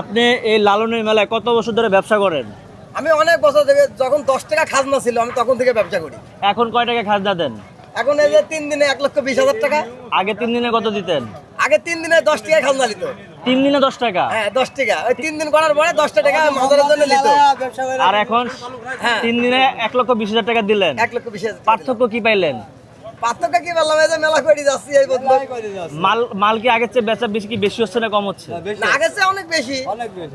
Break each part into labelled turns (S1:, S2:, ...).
S1: আপনি এই লালনের মেলায় কত বছর ধরে ব্যবসা করেন?
S2: আমি অনেক বছর থেকে যখন দশ টাকা খাজনা ছিল আমি তখন থেকে ব্যবসা করি।
S1: এখন কয় টাকা খাজনা দেন?
S2: এখন এই যে তিন দিনে এক লক্ষ বিশ হাজার টাকা।
S1: আগে তিন দিনে কত দিতেন?
S2: আগে তিন দিনে দশ টাকা খাজনা নিত
S1: তিন দিনে দশ টাকা?
S2: হ্যাঁ দশ টাকা। ওই তিন দিন করার পরে দশটা টাকা মাজারের জন্য নিত
S1: আর এখন
S2: হ্যাঁ।
S1: তিন দিনে এক লক্ষ বিশ হাজার টাকা দিলেন।
S2: এক লক্ষ বিশ হাজার
S1: পার্থক্য কি পাইলেন?
S2: পার্থক্য কি বললাম এই যে মেলা করে যাচ্ছি এই বন্ধু
S1: মাল মাল কি আগের চেয়ে বেচা বেশি কি বেশি হচ্ছে না কম হচ্ছে?
S2: না, আগের চেয়ে অনেক বেশি।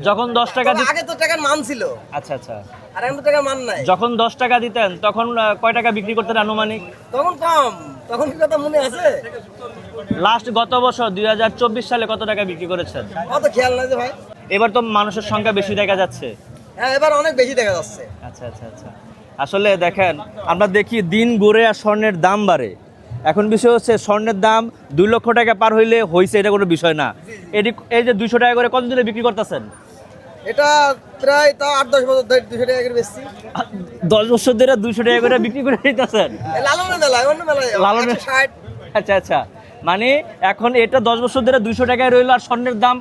S1: যখন দশ টাকা দিত
S2: আগে তো টাকার মান ছিল।
S1: আচ্ছা আচ্ছা।
S2: আর এখন তো টাকার মান নাই।
S1: যখন দশ টাকা দিতেন তখন কয় টাকা বিক্রি করতেন আনুমানিক?
S2: তখন কম। তখন কি কথা মনে আছে?
S1: লাস্ট গত বছর দুই হাজার চব্বিশ সালে কত টাকা বিক্রি করেছেন?
S2: অত খেয়াল নাই যে ভাই।
S1: এবার তো মানুষের সংখ্যা বেশি দেখা যাচ্ছে।
S2: হ্যাঁ এবার অনেক বেশি দেখা যাচ্ছে।
S1: আচ্ছা আচ্ছা আচ্ছা। আসলে দেখেন আমরা দেখি দিন গড়ে আর স্বর্ণের দাম বাড়ে। এখন বিষয় হচ্ছে স্বর্ণের দাম দুই লক্ষ টাকা পার হইলে হয়েছে এটা কোনো বিষয় না। এটি এই যে দুইশো টাকা করে কত দিনে বিক্রি করতেছেন?
S2: এটা প্রায় তাও আট দশ বছর ধরে দুশো টাকা করে বেশি
S1: দশ বছর ধরে দুইশো টাকা করে বিক্রি করে দিতেছেন?
S2: লালনের মেলায় অন্য মেলায়
S1: লালনের-
S2: ষাট।
S1: আচ্ছা আচ্ছা। মানে এখন এটা দশ বছর ধরে দুইশো টাকায় রইল আর স্বর্ণের দাম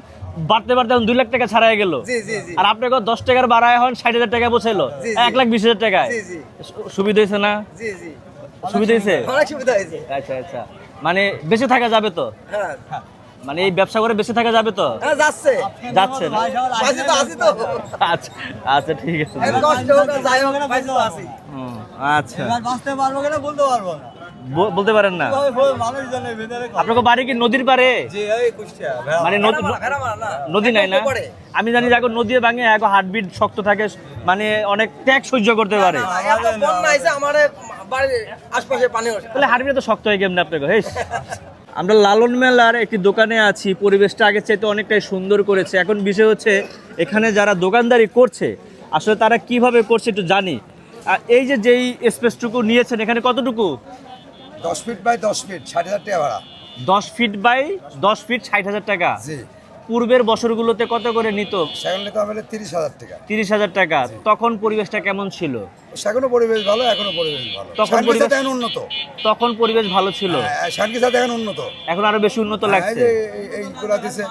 S1: বাড়তে বাড়তে এখন দুই লাখ টাকা ছাড়াই গেল।
S2: জি জি জি।
S1: আর আপনাকে দশ টাকার বাড়ায় হন ষাট হাজার টাকা
S2: জি।
S1: এক লাখ বিশ হাজার টাকায়।
S2: জি, জি।
S1: সুবিধা হয়েছে না?
S2: জি জি।
S1: সুবিধা হয়েছে?
S2: অনেক সুবিধা হয়েছে।
S1: আচ্ছা আচ্ছা। মানে বেঁচে থাকা যাবে তো?
S2: হ্যাঁ।
S1: মানে এই ব্যবসা করে বেঁচে থাকা যাবে তো?
S2: হ্যাঁ যাচ্ছে।
S1: যাচ্ছে না?
S2: পাইছি তো আছি তো।
S1: আচ্ছা আচ্ছা ঠিক আছে। আচ্ছা।
S3: বাঁচতে পারব কিনা বলতে পারব না।
S1: বলতে পারেন না।
S3: মানুষ জানে ভেতরে
S1: আপনাকে বাড়ি কি নদীর পারে মানে নদ- নাই না? আমি জানি যে এখন নদী ভাঙে এখন হার্টবিট শক্ত থাকে মানে অনেক ত্যাগ সহ্য করতে পারে। তাহলে হার্টবিট তো শক্ত হয়ে কেমন আপনাকে হেস। আমরা লালন মেলার একটি দোকানে আছি পরিবেশটা আগের চাইতে অনেকটাই সুন্দর করেছে। এখন বিষয় হচ্ছে এখানে যারা দোকানদারি করছে আসলে তারা কীভাবে করছে একটু জানি। আর এই যে যেই স্পেসটুকু নিয়েছেন এখানে কতটুকু?
S4: দশ ফিট বাই দশ ফিট ষাট হাজার টাকা ভাড়া।
S1: দশ ফিট বাই দশ ফিট ষাট হাজার টাকা।
S4: জি।
S1: পূর্বের বছরগুলোতে কত করে নিত?
S4: সেখানে তো আমাদের তিরিশ হাজার টাকা।
S1: তিরিশ হাজার টাকা। তখন পরিবেশটা কেমন ছিল?
S4: সেখানেও পরিবেশ ভালো এখনও পরিবেশ ভালো।
S1: তখন পরিবেশ-
S4: এখন উন্নত।
S1: তখন পরিবেশ ভালো ছিল?
S4: হ্যাঁ, শানকি সাথে এখন উন্নত।
S1: এখন আরও বেশি উন্নত
S4: হ্যাঁ,
S1: লাগছে?
S4: এই- দিছে।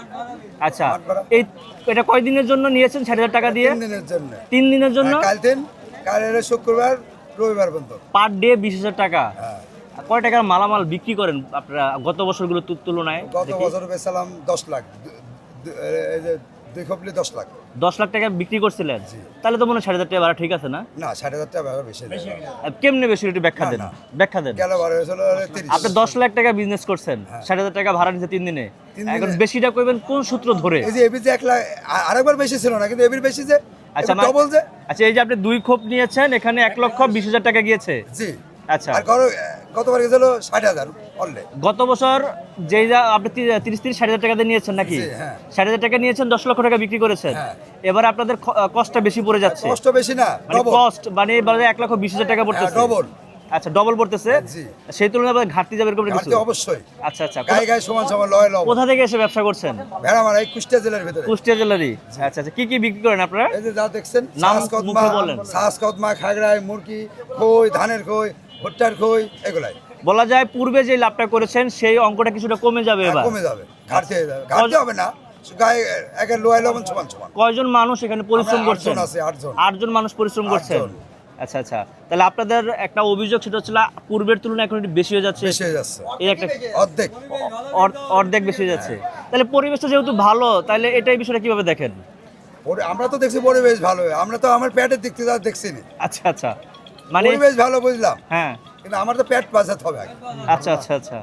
S1: আচ্ছা। এই এটা কয় দিনের জন্য নিয়েছেন? ষাট হাজার টাকা দিয়ে?
S4: তিন দিনের জন্য।
S1: তিন দিনের জন্য?
S4: হ্যাঁ, কাল দিন। কাল শুক্রবার রবিবার পর্যন্ত।
S1: পার ডে বিশ হাজার টাকা।
S4: হ্যাঁ।
S1: কয় টাকার মালামাল বিক্রি করেন আপনারা গত বছরগুলো তু- তুলনায়?
S4: গত বছর বেচালাম দশ লাখ। দুই খপলি দশ লাখ।
S1: দশ লাখ টাকা বিক্রি করছিলেন? তাহলে তো মনে হয় হাজার টাকা ভাড়া ঠিক আছে না?
S4: না ষাট হাজার টাকা বেশি
S1: কেমনে বেশি একটু ব্যাখ্যা দেন? ব্যাখ্যা দেন। আপনি দশ লাখ টাকা বিজনেস করছেন ষাট হাজার টাকা ভাড়া নিচ্ছে তিন দিনে।
S4: হ্যাঁ।
S1: এখন বেশিটা করবেন কোন সূত্র ধরে?
S4: এই যে এবির যে এক লাখ আরেকবার বেশি ছিল না কিন্তু এবির বেশি যে
S1: আচ্ছা
S4: ডবল যে।
S1: আচ্ছা এই যে আপনি দুই খোপ নিয়েছেন এখানে এক লক্ষ বিশ হাজার টাকা গিয়েছে।
S4: জি।
S1: আচ্ছা।
S4: আর গতবার গেছিল ষাট হাজার অনলে
S1: গত বছর যা আপনি তিরিশ তিরিশ ষাট হাজার টাকা দিয়ে নিয়েছেন নাকি?
S4: হ্যাঁ।
S1: ষাট হাজার টাকা নিয়েছেন দশ লক্ষ টাকা বিক্রি করেছেন।
S4: হ্যাঁ।
S1: এবার আপনাদের কষ্টটা বেশি পড়ে যাচ্ছে।
S4: কষ্ট বেশি না
S1: মানে কস্ট মানে এবারে এক লক্ষ বিশ হাজার টাকা পড়তেছে।
S4: ডবল
S1: আচ্ছা ডবল পড়তেছে। সেই তুলনায় ঘাটতি যাবে এরকম কিছু?
S4: অবশ্যই।
S1: আচ্ছা আচ্ছা।
S4: গায়ে গায়ে সমান সমান লয়
S1: কোথা থেকে এসে ব্যবসা করছেন?
S4: ভেড়া মারা এই কুষ্টিয়া জেলার ভিতরে।
S1: কুষ্টিয়া জেলারি আচ্ছা আচ্ছা। কি কি বিক্রি করেন আপনারা?
S4: এই যে যা দেখছেন
S1: নাম মুখে বলেন।
S4: খাগড়ায় মুরগি খই ধানের খই ভুট্টার খই এগুলাই।
S1: বলা যায় পূর্বে যে লাভটা করেছেন সেই অঙ্কটা কিছুটা কমে যাবে এবার।
S4: কমে যাবে। ঘাটতি হয়ে ঘাটতি হবে না। গায়ে একের লোয়াই লবণ সমান সমান।
S1: কয়জন মানুষ এখানে পরিশ্রম করছেন?
S4: আটজন আছে, আটজন।
S1: আটজন মানুষ পরিশ্রম করছেন? আচ্ছা আচ্ছা। তাহলে আপনাদের একটা অভিযোগ সেটা হচ্ছে পূর্বের তুলনায় এখন একটু বেশি হয়ে যাচ্ছে।
S4: বেশি হয়ে যাচ্ছে।
S1: এই একটা
S4: অর্ধেক।
S1: অর্ধেক বেশি হয়ে যাচ্ছে। তাহলে পরিবেশটা যেহেতু ভালো তাহলে এটাই বিষয়টা কীভাবে দেখেন?
S4: আমরা তো দেখছি পরিবেশ ভালো। আমরা তো আমার পেটের দিক থেকে দেখছি
S1: আচ্ছা আচ্ছা। মানে
S4: পরিবেশ ভালো বুঝলাম।
S1: হ্যাঁ।
S4: কিন্তু আমার তো পেট বাঁচাতে হবে
S1: আচ্ছা আচ্ছা আচ্ছা।